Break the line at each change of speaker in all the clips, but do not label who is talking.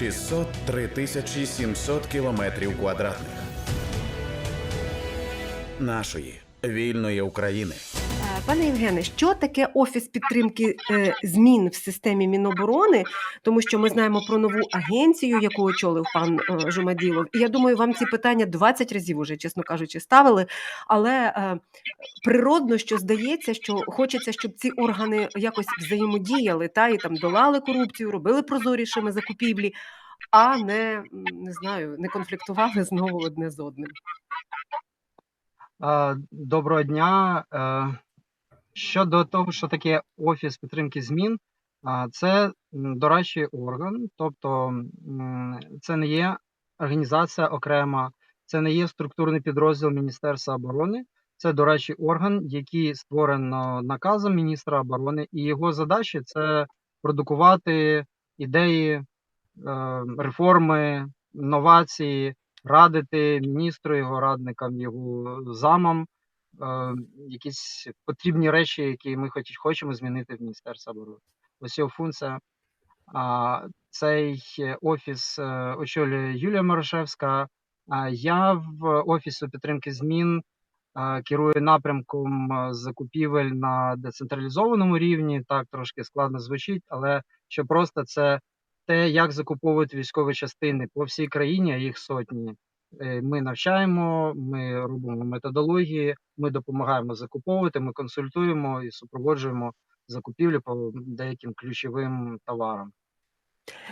603 тисячі 700 кілометрів квадратних нашої вільної України.
Пане Євгене, що таке офіс підтримки е, змін в системі Міноборони? Тому що ми знаємо про нову агенцію, яку очолив пан е, Жумаділов. І я думаю, вам ці питання 20 разів уже, чесно кажучи, ставили. Але е, природно, що здається, що хочеться, щоб ці органи якось взаємодіяли та і там долали корупцію, робили прозорішими закупівлі, а не не знаю, не конфліктували знову одне з одним.
Доброго дня. Щодо того, що таке Офіс підтримки змін, це дорадчий орган, тобто це не є організація окрема, це не є структурний підрозділ Міністерства оборони, це дорадчий орган, який створено наказом міністра оборони, і його задачі це продукувати ідеї, е, реформи, новації, радити міністру, його радникам, його замам, якісь потрібні речі, які ми хоч, хочемо змінити в Міністерстві оборони. Його функція. А, цей офіс е, очолює Юлія Морошевська. А я в офісі підтримки змін е, керую напрямком е, закупівель на децентралізованому рівні. Так трошки складно звучить, але що просто це те, як закуповують військові частини по всій країні, а їх сотні. Е, Ми навчаємо, ми робимо методології, ми допомагаємо закуповувати, ми консультуємо і супроводжуємо закупівлі по деяким ключовим товарам.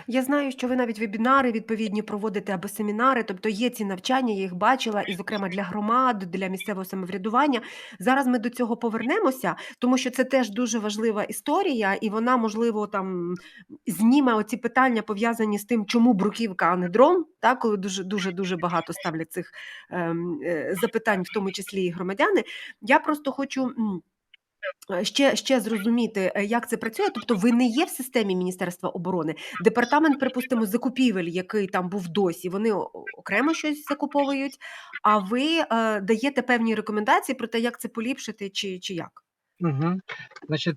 Я знаю, що ви навіть вебінари відповідні проводите або семінари, тобто є ці навчання, я їх бачила, і, зокрема, для громад, для місцевого самоврядування. Зараз ми до цього повернемося, тому що це теж дуже важлива історія, і вона, можливо, там зніме оці питання, пов'язані з тим, чому бруківка, а не дрон, так, коли дуже дуже дуже багато ставлять цих ем, е, запитань, в тому числі і громадяни. Я просто хочу. Е, Ще, ще зрозуміти, е, як це працює. Тобто, ви не є в системі Міністерства оборони. Департамент, припустимо, закупівель, який там був досі, вони окремо щось закуповують. А ви е, даєте певні рекомендації про те, як це поліпшити, чи, чи як?
Угу. Значить,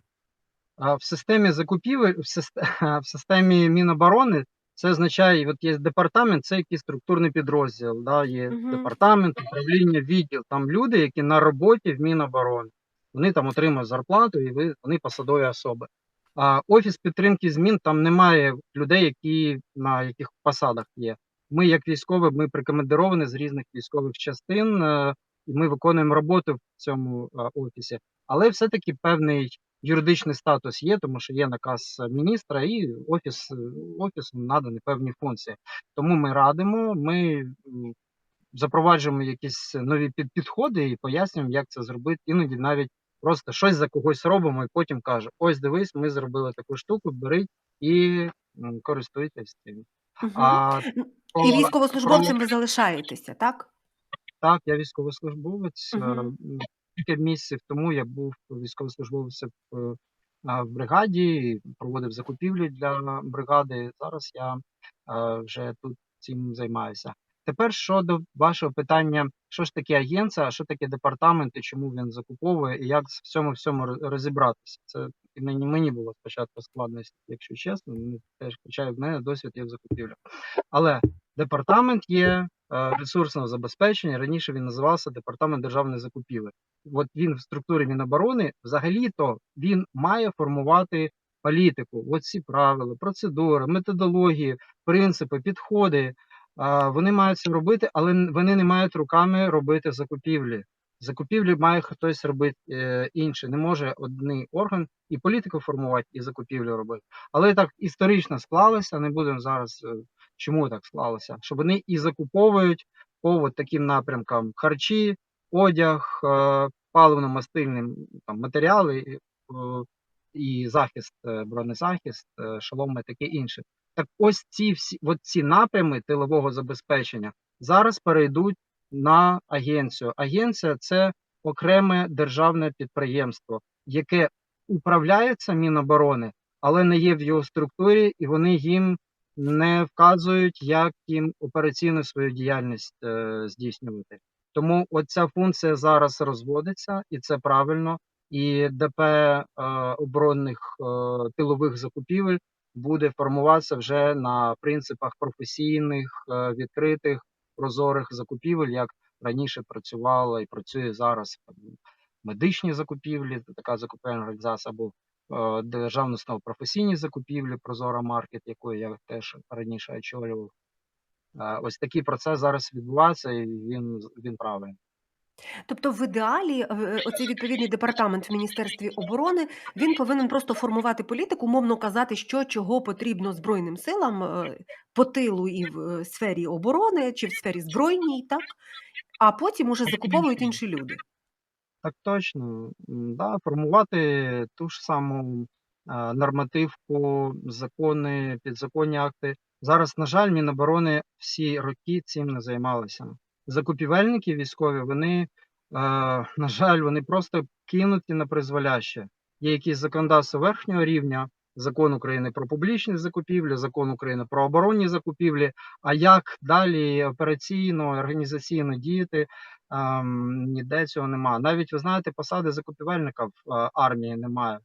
в системі закупівель, в, системі, в системі Міноборони це означає, от є департамент, це якийсь структурний підрозділ. Да? Є
Мгм.
департамент, управління, відділ. Там люди, які на роботі в Міноборони. Вони там отримують зарплату і ви, вони посадові особи. А офіс підтримки змін там немає людей, які на яких посадах є. Ми, як військові, ми прикомандировані з різних військових частин, е, і ми виконуємо роботу в цьому е, офісі. Але все-таки певний юридичний статус є, тому що є наказ міністра, і офіс е, офісу надані певні функції. Тому ми радимо, ми запроваджуємо якісь нові під- підходи і пояснюємо, як це зробити. Іноді навіть просто щось за когось робимо, і потім каже: ось дивись, ми зробили таку штуку, беріть і користуйтесь цим.
Мгм.
А
Ну, І військовослужбовцем ви залишаєтеся, так?
Так, я військовослужбовець. Е, Кілька місяців тому я був військовослужбовцем в, в бригаді, проводив закупівлі для бригади. Зараз я е, вже тут цим займаюся. Тепер щодо вашого питання, що ж таке агенція, що таке департамент і чому він закуповує, і як в цьому всьому розібратися. Це і мені, мені було спочатку складності, якщо чесно. Теж, хоча в мене досвід є в закупівлях. Але департамент є е, ресурсного забезпечення. Раніше він називався Департамент державної закупівель. От він в структурі Міноборони взагалі-то він має формувати політику. От ці правила, процедури, методології, принципи, підходи. Вони мають це робити, але вони не мають руками робити закупівлі. Закупівлі має хтось робити е, інший. Не може один орган і політику формувати, і закупівлі робити. Але так історично склалося. Не будемо зараз е, чому так склалося, що вони і закуповують по от таким напрямкам харчі, одяг, е, паливно-мастильні там, матеріали е, і захист, е, бронезахист, е, шоломи, таке інше. Так ось ці всі от ці напрями тилового забезпечення зараз перейдуть на агенцію. Агенція це окреме державне підприємство, яке управляється Міноборони, але не є в його структурі, і вони їм не вказують, як їм операційну свою діяльність е, здійснювати. Тому оця функція зараз розводиться, і це правильно. І ДП е, оборонних е, тилових закупівель буде формуватися вже на принципах професійних, е, відкритих, прозорих закупівель, як раніше працювала і працює зараз медичні закупівлі, така закупівельна організація, або е, державна установа професійні закупівлі, Прозора Маркет, якої я теж раніше очолював. Е, Ось такий процес зараз відбувається, і він, він правильний.
Тобто, в ідеалі, е, оцей відповідний департамент в Міністерстві оборони він повинен просто формувати політику, умовно казати, що чого потрібно Збройним силам е, по тилу і в е, сфері оборони чи в сфері збройній, так? А потім уже закуповують інші люди.
Так точно, да, формувати ту ж саму е, нормативку, закони, підзаконні акти. Зараз, на жаль, Міноборони всі роки цим не займалися. Закупівельники військові, вони, е, на жаль, вони просто кинуті на призволяще. Є якісь законодавства верхнього рівня, закон України про публічні закупівлі, закон України про оборонні закупівлі. А як далі операційно, організаційно діяти, ем, ніде цього немає. Навіть ви знаєте, посади закупівельника в е, армії немає.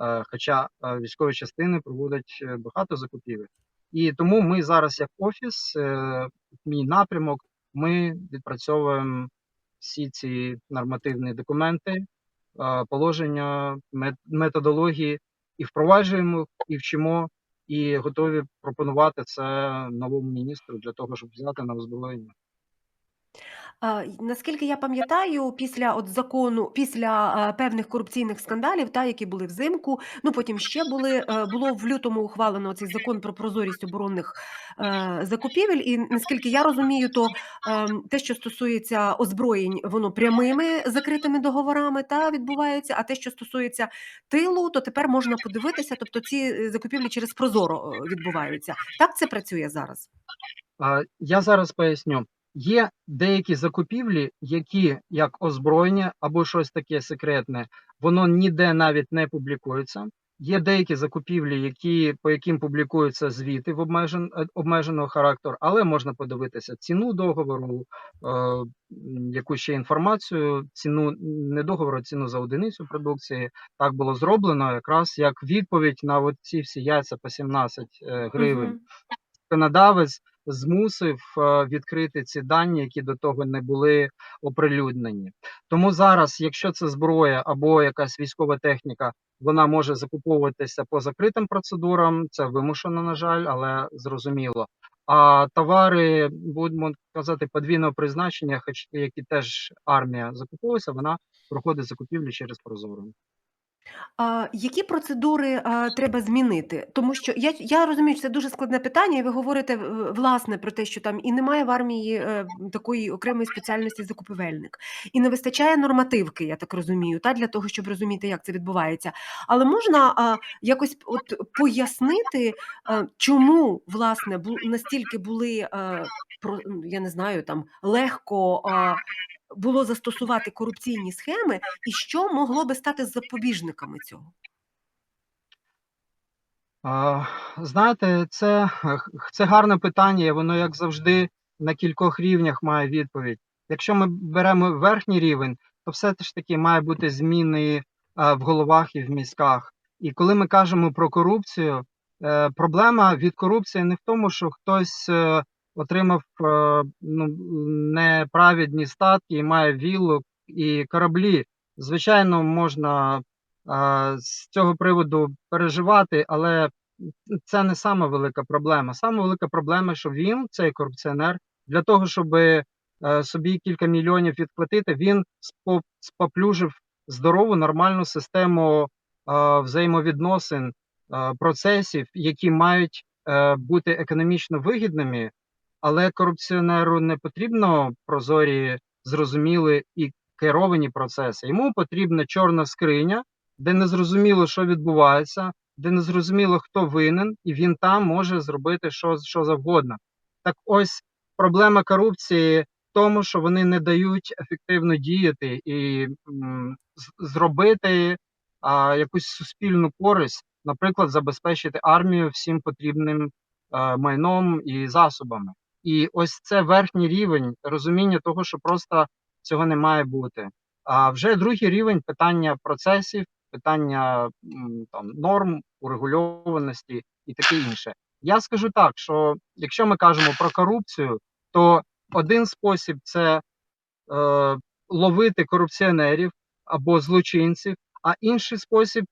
Е, хоча військові частини проводять багато закупівель. І тому ми зараз, як офіс, мій напрямок, ми відпрацьовуємо всі ці нормативні документи, положення, мет- методології і впроваджуємо, і вчимо, і готові пропонувати це новому міністру для того, щоб взяти на озброєння.
Наскільки я пам'ятаю, після от закону, після певних корупційних скандалів, та які були взимку, ну потім ще були е, було в лютому ухвалено цей закон про прозорість оборонних е, закупівель. І наскільки я розумію, то е, те, що стосується озброєнь, воно прямими закритими договорами та відбувається. А те, що стосується тилу, то тепер можна подивитися. Тобто ці закупівлі через прозоро е, відбуваються. Так це працює зараз.
Я зараз поясню. Є деякі закупівлі, які як озброєння або щось таке секретне, воно ніде навіть не публікується. Є деякі закупівлі, які, по яким публікуються звіти в обмежен, е, обмеженого характеру, але можна подивитися ціну договору, е, яку ще інформацію, ціну не договору, ціну за одиницю продукції. Так було зроблено якраз як відповідь на ці всі яйця по 17 е, гривень законодавець змусив е, відкрити ці дані, які до того не були оприлюднені. Тому зараз, якщо це зброя або якась військова техніка, вона може закуповуватися по закритим процедурам. Це вимушено, на жаль, але зрозуміло. А товари, будемо казати, подвійного призначення, хоч які теж армія закуповується, вона проходить закупівлі через Прозоро.
А, які процедури, а, треба змінити? Тому що я я розумію, що це дуже складне питання, і ви говорите, власне, про те, що там і немає в армії, е, такої окремої спеціальності закупівельник, і не вистачає нормативки, я так розумію, та, для того, щоб розуміти, як це відбувається. Але можна, а, якось от пояснити, е, чому, власне, бу настільки були, е, про я не знаю, там, легко, а, було застосувати корупційні схеми, і що могло би стати запобіжниками цього?
Знаєте, це, це гарне питання, і воно, як завжди, на кількох рівнях має відповідь. Якщо ми беремо верхній рівень, то все ж таки має бути зміни в головах і в мізках. І коли ми кажемо про корупцію, е, проблема від корупції не в тому, що хтось е, отримав е, ну, неправедні статки і має віллу і кораблі. Звичайно, можна а, з цього приводу переживати, але це не сама велика проблема. Сама велика проблема, що він, цей корупціонер, для того, щоб е, собі кілька мільйонів відплатити, він спо- споплюжив здорову нормальну систему е, взаємовідносин, е, процесів, які мають е, бути економічно вигідними, але корупціонеру не потрібно прозорі, зрозумілі і керовані процеси. Йому потрібна чорна скриня, де не зрозуміло, що відбувається, де не зрозуміло, хто винен, і він там може зробити що, що завгодно. Так ось проблема корупції в тому, що вони не дають ефективно діяти і м, зробити а, якусь суспільну користь, наприклад, забезпечити армію всім потрібним а, майном і засобами. І ось це верхній рівень розуміння того, що просто цього не має бути. А вже другий рівень питання процесів, питання там норм, урегульованості і таке інше. Я скажу так, що якщо ми кажемо про корупцію, то один спосіб це е, ловити корупціонерів або злочинців, а інший спосіб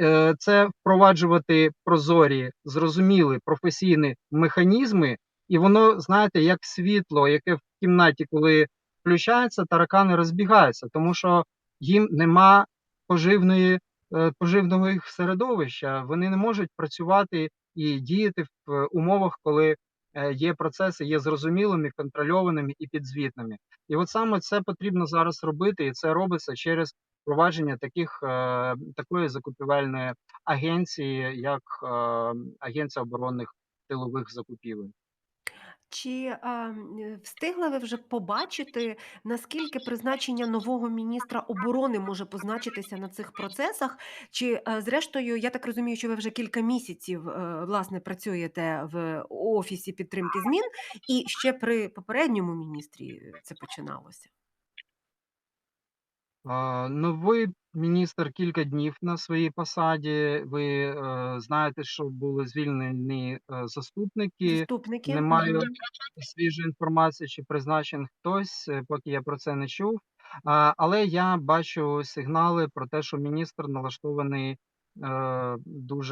е, це впроваджувати прозорі, зрозумілі професійні механізми, і воно, знаєте, як світло, яке в кімнаті, коли включається, таракани розбігаються, тому що їм нема поживної, е, поживного їх середовища, вони не можуть працювати і діяти в е, умовах, коли е, є процеси, є зрозумілими, контрольованими і підзвітними. І от саме це потрібно зараз робити, і це робиться через впровадження таких такої закупівельної агенції, як Агенція оборонних тилових закупівель.
Чи а, е, встигли ви вже побачити, наскільки призначення нового міністра оборони може позначитися на цих процесах? Чи, а, зрештою, я так розумію, що ви вже кілька місяців а, власне працюєте в офісі підтримки змін, і ще при попередньому міністрі це починалося?
Новий міністр кілька днів на своїй посаді. Ви е, знаєте, що були звільнені е, заступники.
Заступники?
Не маю
Мгм.
свіжої інформації, чи призначений хтось, е, поки я про це не чув. Але я бачу сигнали про те, що міністр налаштований дуже,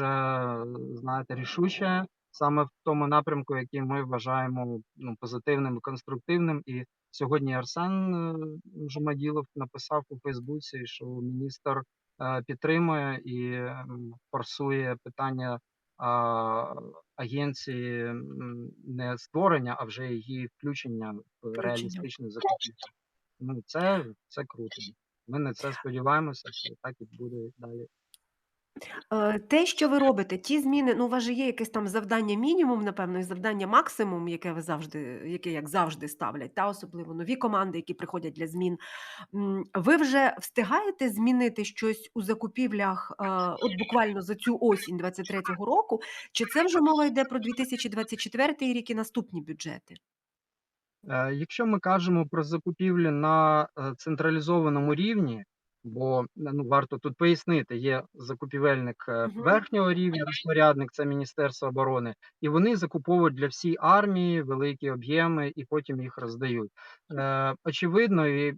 знаєте, рішуче саме в тому напрямку, який ми вважаємо ну, позитивним конструктивним. І сьогодні Арсен е, Жумаділов написав у Фейсбуці, що міністр е, підтримує і форсує питання агенції не створення, а вже її включення в реалістичну закупівлю. Ну, це, це круто. Ми на це сподіваємося, що так і буде далі.
Е, Те, що ви робите, ті зміни, ну, у вас же є якесь там завдання мінімум, напевно, і завдання максимум, яке ви завжди, яке як завжди ставлять, та особливо нові команди, які приходять для змін. Ви вже встигаєте змінити щось у закупівлях, е, от буквально за цю осінь 23-го року, чи це вже мова йде про 2024 рік і наступні бюджети?
Е, Якщо ми кажемо про закупівлі на централізованому рівні, бо ну, варто тут пояснити, є закупівельник е,
Мгм.
верхнього рівня, розпорядник це Міністерство оборони, і вони закуповують для всієї армії великі об'єми і потім їх роздають. Е, Очевидно, і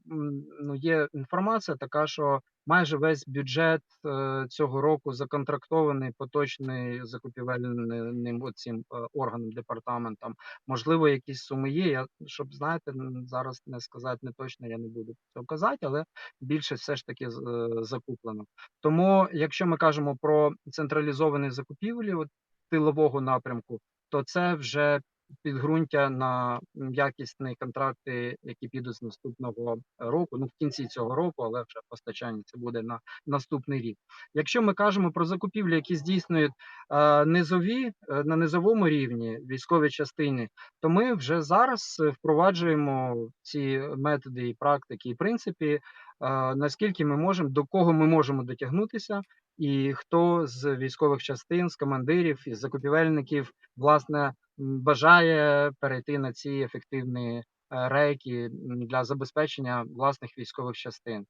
ну, є інформація така, що майже весь бюджет е, цього року законтрактований поточний закупівельним цим е, органом департаментом. Можливо, якісь суми є. Я щоб знаєте, зараз не сказати не точно, я не буду цього казати, але більше все ж таки е, закуплено. Тому, якщо ми кажемо про централізовані закупівлі от, тилового напрямку, то це вже підґрунтя на якісні контракти, які підуть з наступного року, ну в кінці цього року, але вже постачання це буде на наступний рік. Якщо ми кажемо про закупівлі, які здійснюють е, низові е, на низовому рівні військові частини, то ми вже зараз е, впроваджуємо ці методи і практики, і принципи, е, наскільки ми можемо, до кого ми можемо дотягнутися, і хто з військових частин, з командирів і закупівельників, власне, бажає перейти на ці ефективні е, рейки для забезпечення власних військових частин. Е,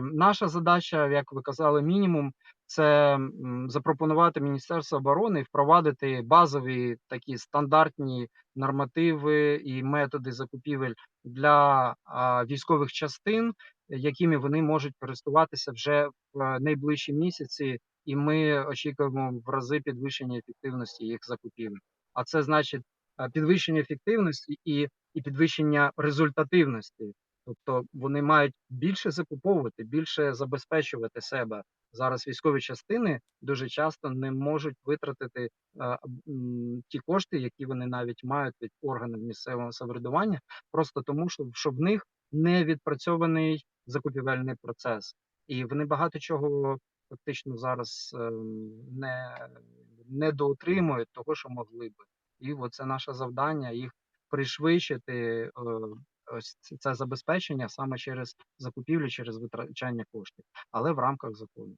Наша задача, як ви казали, мінімум це запропонувати Міністерству оборони впровадити базові такі стандартні нормативи і методи закупівель для військових частин, якими вони можуть користуватися вже в е, найближчі місяці, і ми очікуємо в рази підвищення ефективності їх закупівель. А це значить е, підвищення ефективності і, і підвищення результативності. Тобто вони мають більше закуповувати, більше забезпечувати себе. Зараз військові частини дуже часто не можуть витратити е, м, ті кошти, які вони навіть мають від органів місцевого самоврядування, просто тому, що, що в них не відпрацьований закупівельний процес, і вони багато чого фактично зараз ем, не, не доотримують того, що могли би. І оце наше завдання їх пришвидшити. е, Ось це- це забезпечення саме через закупівлю, через витрачання коштів, але в рамках закону.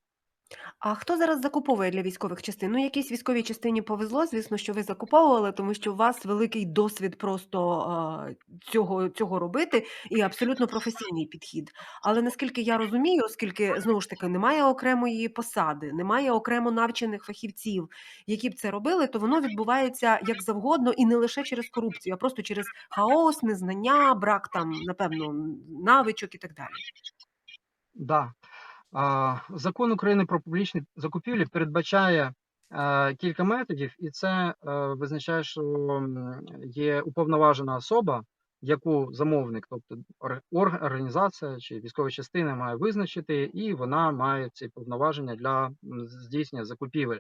А хто зараз закуповує для військових частин? Ну, якійсь військовій частині повезло, звісно, що ви закуповували, тому що у вас великий досвід просто а, цього, цього робити і абсолютно професійний підхід. Але наскільки я розумію, оскільки знову ж таки немає окремої посади, немає окремо навчених фахівців, які б це робили, то воно відбувається як завгодно і не лише через корупцію, а просто через хаос, незнання, брак там, напевно, навичок і так далі.
Да. Закон України про публічні закупівлі передбачає е, кілька методів, і це е, визначає, що є уповноважена особа, яку замовник, тобто організація чи військова частина має визначити, і вона має ці повноваження для здійснення закупівель.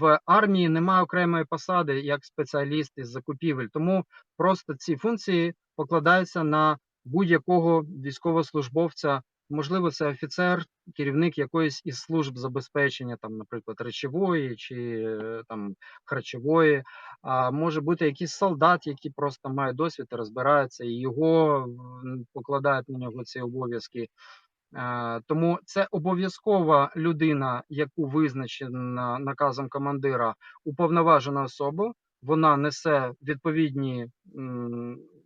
В армії немає окремої посади як спеціаліст із закупівель, тому просто ці функції покладаються на будь-якого військовослужбовця Можливо, це офіцер, керівник якоїсь із служб забезпечення, там, наприклад, речової чи е, там харчової. А може бути якийсь солдат, який просто має досвід і розбирається, і його покладають на нього ці обов'язки. Е, Тому це обов'язкова людина, яку визначена наказом командира, уповноважена особа. Вона несе відповідні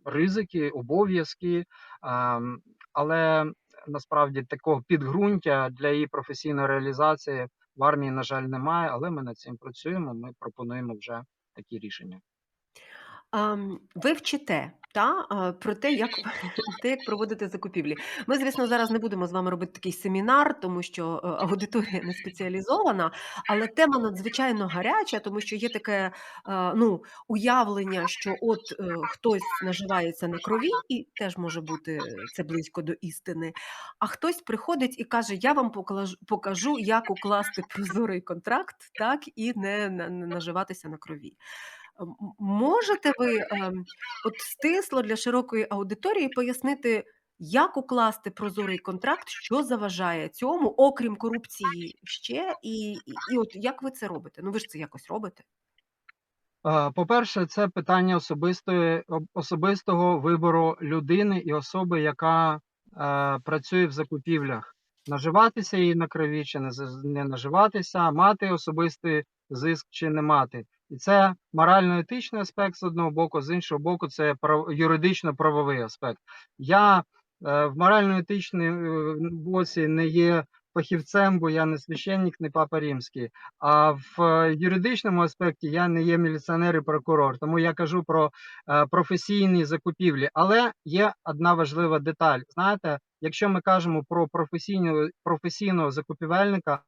ризики, обов'язки, ем, але насправді такого підґрунтя для її професійної реалізації в армії, на жаль, немає. Але ми над цим працюємо. Ми пропонуємо вже такі рішення.
Ви вчите, та, про те, як те, як проводити закупівлі. Ми, звісно, зараз не будемо з вами робити такий семінар, тому що, е, аудиторія не спеціалізована, але тема надзвичайно гаряча, тому що є таке, е, ну, уявлення, що от, е, хтось наживається на крові, і теж може бути це близько до істини, а хтось приходить і каже: "Я вам покажу, як укласти прозорий контракт, так, і не наживатися на крові". Можете ви, ем, от стисло для широкої аудиторії пояснити, як укласти прозорий контракт, що заважає цьому, окрім корупції ще, і і і от як ви це робите? Ну, ви ж це якось робите.
Е, По-перше, це питання особистої особистого вибору людини і особи, яка е, працює в закупівлях. Наживатися їй на крові чи не, не наживатися, мати особистий зиск чи не мати. І це морально-етичний аспект з одного боку, з іншого боку, це прав- юридично-правовий аспект. Я е, в морально-етичному боці не є фахівцем, бо я не священник, не папа римський. А в е, юридичному аспекті я не є міліціонер і прокурор, тому я кажу про е, професійні закупівлі. Але є одна важлива деталь. Знаєте, якщо ми кажемо про професійного професійного закупівельника,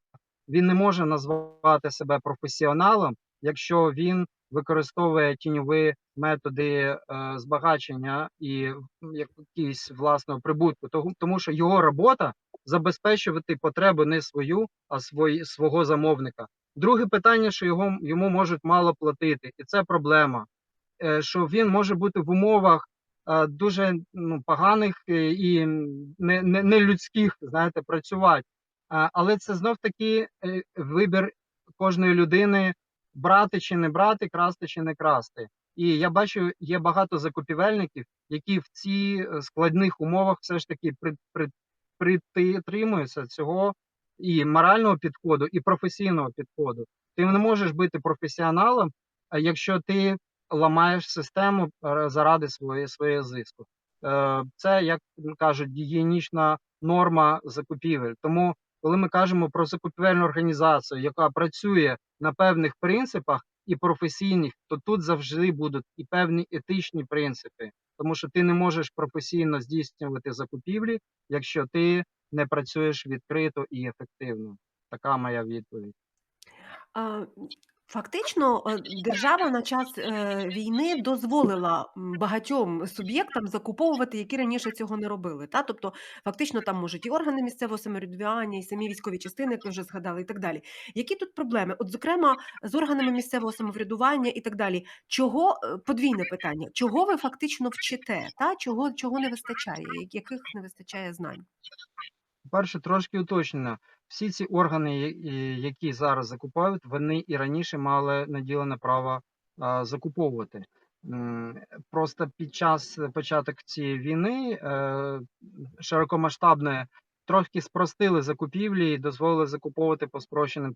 він не може назвати себе професіоналом, якщо він використовує тіньові методи е, збагачення і якісь власного прибутку, тому, що його робота забезпечувати потребу не свою, а свої, свого замовника. Друге питання, що його йому можуть мало платити, і це проблема. Е, Що він може бути в умовах е, дуже ну, поганих і не, не, не людських, знаєте, працювати. Але це знов таки вибір кожної людини брати чи не брати, красти чи не красти. І я бачу, є багато закупівельників, які в ці е, складних умовах все ж таки при, при, притримуються цього і морального підходу, і професійного підходу. Ти не можеш бути професіоналом, якщо ти ламаєш систему е, заради своєї своєї зиску. Е, Це як кажуть, гігієнічна норма закупівель. Тому, коли ми кажемо про закупівельну організацію, яка працює на певних принципах і професійних, то тут завжди будуть і певні етичні принципи, тому що ти не можеш професійно здійснювати закупівлі, якщо ти не працюєш відкрито і ефективно. Така моя відповідь.
А, Фактично, е, держава на час е, війни дозволила багатьом суб'єктам закуповувати, які раніше цього не робили. Та? Тобто, фактично, там можуть і органи місцевого самоврядування, і самі військові частини, як ви вже згадали, і так далі. Які тут проблеми? От, зокрема, з органами місцевого самоврядування і так далі. Чого е, подвійне питання? Чого ви фактично вчите? Та? Чого, чого не вистачає? Яких не вистачає знань?
Перше, трошки уточнено. Всі ці органи, які зараз закупають, вони і раніше мали наділене право закуповувати. Просто під час початок цієї війни е, широкомасштабної трохи спростили закупівлі і дозволили закуповувати по спрощеним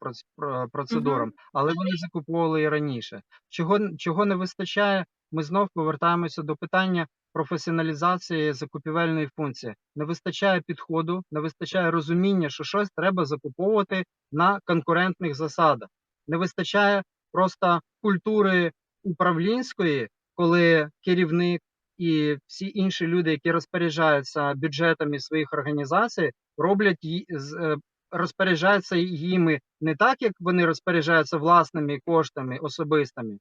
процедурам, але вони закуповували і раніше. Чого, чого не вистачає, ми знов повертаємося до питання професіоналізації закупівельної функції. Не вистачає підходу, не вистачає розуміння, що щось треба закуповувати на конкурентних засадах. Не вистачає просто культури управлінської, коли керівник і всі інші люди, які розпоряджаються бюджетами своїх організацій, роблять е, розпоряджаються їми не так, як вони розпоряджаються власними коштами особистими,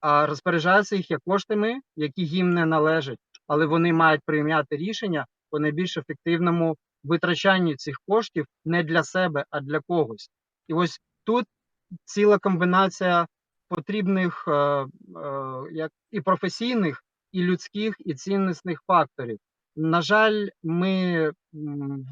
а розпоряджаються їх як коштами, які їм не належать, але вони мають прийняти рішення по найбільш ефективному витрачанні цих коштів не для себе, а для когось. І ось тут ціла комбінація потрібних е, е, як і професійних, і людських, і ціннісних факторів. На жаль, ми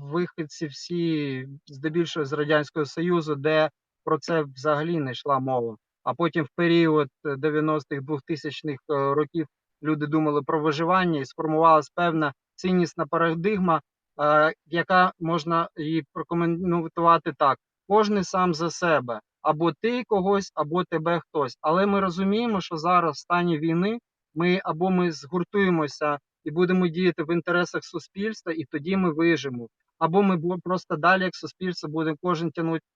виходці всі здебільшого з радянського союзу, де про це взагалі не йшла мова. А потім в період е, 90-х, 2000-х е, років люди думали про виживання і сформувалась певна ціннісна парадигма, е, яка можна її прокоментувати так: кожен сам за себе, або ти когось, або тебе хтось. Але ми розуміємо, що зараз в стані війни ми або ми згуртуємося і будемо діяти в інтересах суспільства, і тоді ми вижимо. Або ми просто далі, як суспільство, будемо кожен тягнути е,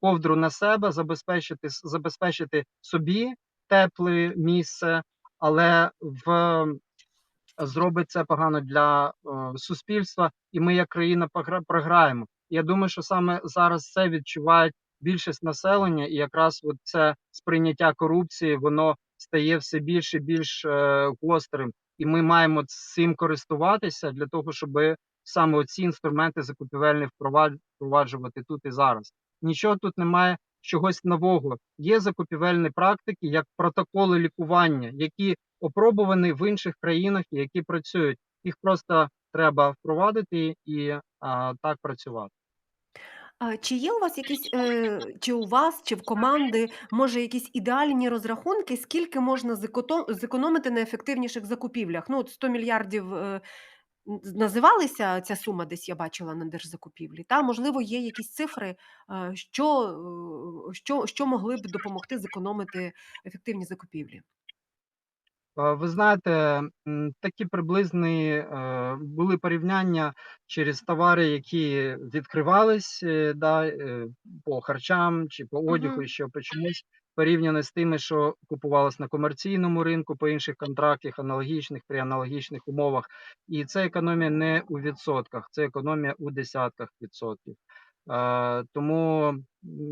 ковдру на себе, забезпечити забезпечити собі тепле місце, але в зробить це погано для суспільства, і ми, як країна, програємо. Я думаю, що саме зараз це відчувають більшість населення, і якраз от це сприйняття корупції воно стає все більше і більш е, гострим, і ми маємо цим користуватися для того, щоб саме ці інструменти закупівельні впровад- впроваджувати тут і зараз. Нічого тут немає чогось нового. Є закупівельні практики, як протоколи лікування, які опробувані в інших країнах, і які працюють. Їх просто треба впровадити і а, так працювати.
А чи є у вас якісь, е, чи у вас, чи в команди, може, якісь ідеальні розрахунки, скільки можна зекономити на ефективніших закупівлях? Ну, от 100 мільярдів н- називалися ця сума, десь я бачила на держзакупівлі. Та, можливо, є якісь цифри, е, що, е, що, що могли б допомогти зекономити ефективні закупівлі?
Ви знаєте, такі приблизні е, були порівняння через товари, які відкривались е, да, е, по харчам чи по одягу, і що по чомусь порівняно з тими, що купувалось на комерційному ринку по інших контрактах, аналогічних при аналогічних умовах. І це економія не у відсотках, це економія у десятках відсотків. Е, Тому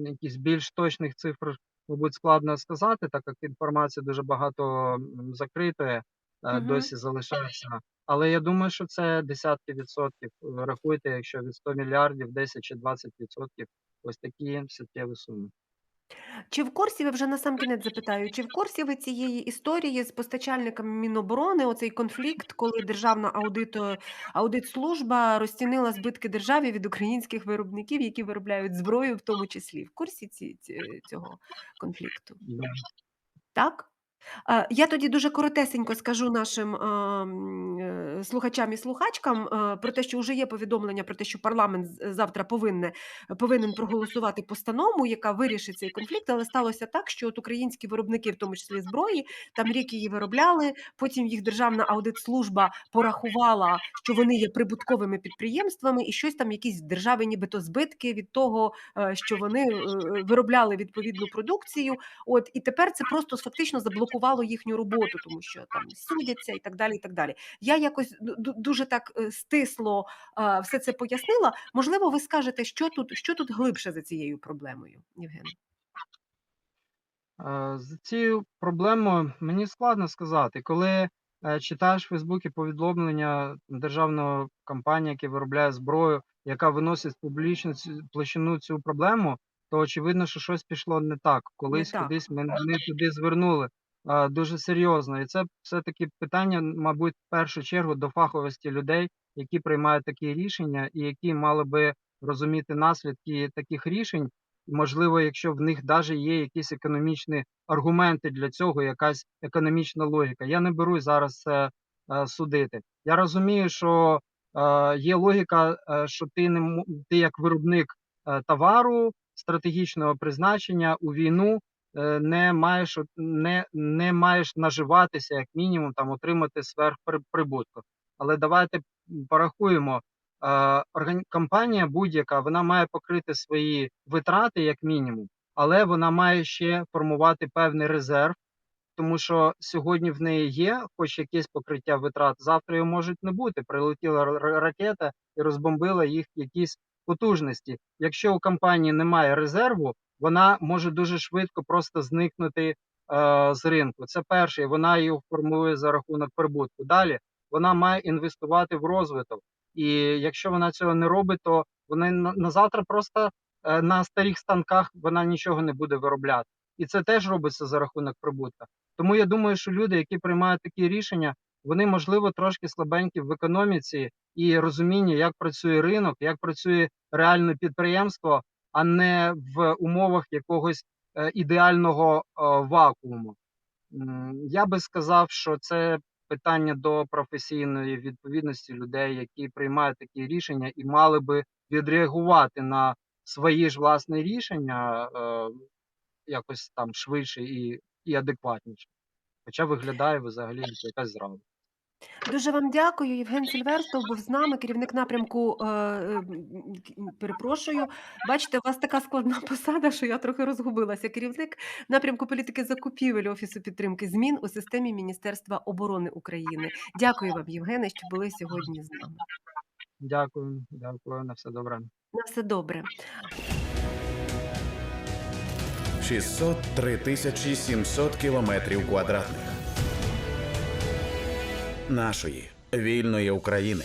якісь більш точних цифр мабуть, складно сказати, так як інформації дуже багато закритої
угу.
Досі залишається. Але я думаю, що це десятки відсотків. Рахуйте, якщо від 100 мільярдів 10 чи 20 відсотків, ось такі суттєві суми.
Чи в курсі ви вже насамкінець запитаю, чи в курсі ви цієї історії з постачальниками Міноборони, оцей конфлікт, коли державна аудито, аудитслужба розцінила збитки державі від українських виробників, які виробляють зброю, в тому числі? В курсі ці, ці, цього конфлікту?
Да.
Так? Е, Я тоді дуже коротесенько скажу нашим е, е, слухачам і слухачкам е, про те, що вже є повідомлення про те, що парламент з- завтра повинне, повинен проголосувати постанову, яка вирішить цей конфлікт. Але сталося так, що от українські виробники, в тому числі зброї, там рік її виробляли. Потім їх державна аудитслужба порахувала, що вони є прибутковими підприємствами, і щось там, якісь в державі, нібито збитки від того, е, що вони е, виробляли відповідну продукцію. От і тепер це просто фактично заблокувало їхню роботу, тому що там судяться і так далі. І так далі. Я якось ду- ду- дуже так е, стисло все це пояснила. Можливо, ви скажете, що тут, що тут глибше за цією проблемою, Євген?
Е, З цією проблемою мені складно сказати, коли е, читаєш в Фейсбуці повідомлення державної компанії, яка виробляє зброю, яка виносить в публічну площину цю проблему, то очевидно, що щось пішло не так. Колись
так.
кудись ми не туди звернули дуже серйозно. І це все-таки питання, мабуть, в першу чергу до фаховості людей, які приймають такі рішення, і які мали би розуміти наслідки таких рішень. Можливо, якщо в них навіть є якісь економічні аргументи для цього, якась економічна логіка. Я не берусь зараз це е, судити. Я розумію, що е, є логіка, е, що ти не ти як виробник е, товару стратегічного призначення у війну е, не маєш не, не маєш наживатися як мінімум, там отримати сверхприбутку. Але давайте порахуємо. Е, компанія будь-яка вона має покрити свої витрати як мінімум, але вона має ще формувати певний резерв, тому що сьогодні в неї є хоч якесь покриття витрат, завтра його можуть не бути. Прилетіла ракета і розбомбила їх якісь потужності. Якщо у компанії немає резерву, вона може дуже швидко просто зникнути е, з ринку. Це перше, вона його формує за рахунок прибутку. Далі вона має інвестувати в розвиток. І якщо вона цього не робить, то вона на, завтра просто е, на старих станках вона нічого не буде виробляти. І це теж робиться за рахунок прибутка. Тому я думаю, що люди, які приймають такі рішення, вони можливо трошки слабенькі в економіці і розумінні, як працює ринок, як працює реальне підприємство, а не в умовах якогось е, ідеального е, вакууму. Я би сказав, що це питання до професійної відповідності людей, які приймають такі рішення і мали би відреагувати на свої ж власні рішення е, якось там швидше і, і адекватніше. Хоча виглядає взагалі якась зрада.
Дуже вам дякую. Євген Сильверстов був з нами, керівник напрямку. е, е, м, Перепрошую. Бачите, у вас така складна посада, що я трохи розгубилася. Керівник напрямку політики закупівель Офісу підтримки змін у системі Міністерства оборони України. Дякую вам, Євгене, що були сьогодні з нами.
Дякую, дякую, на все добре.
На все добре.
603 тисячі 700 кілометрів квадратних нашої вільної України.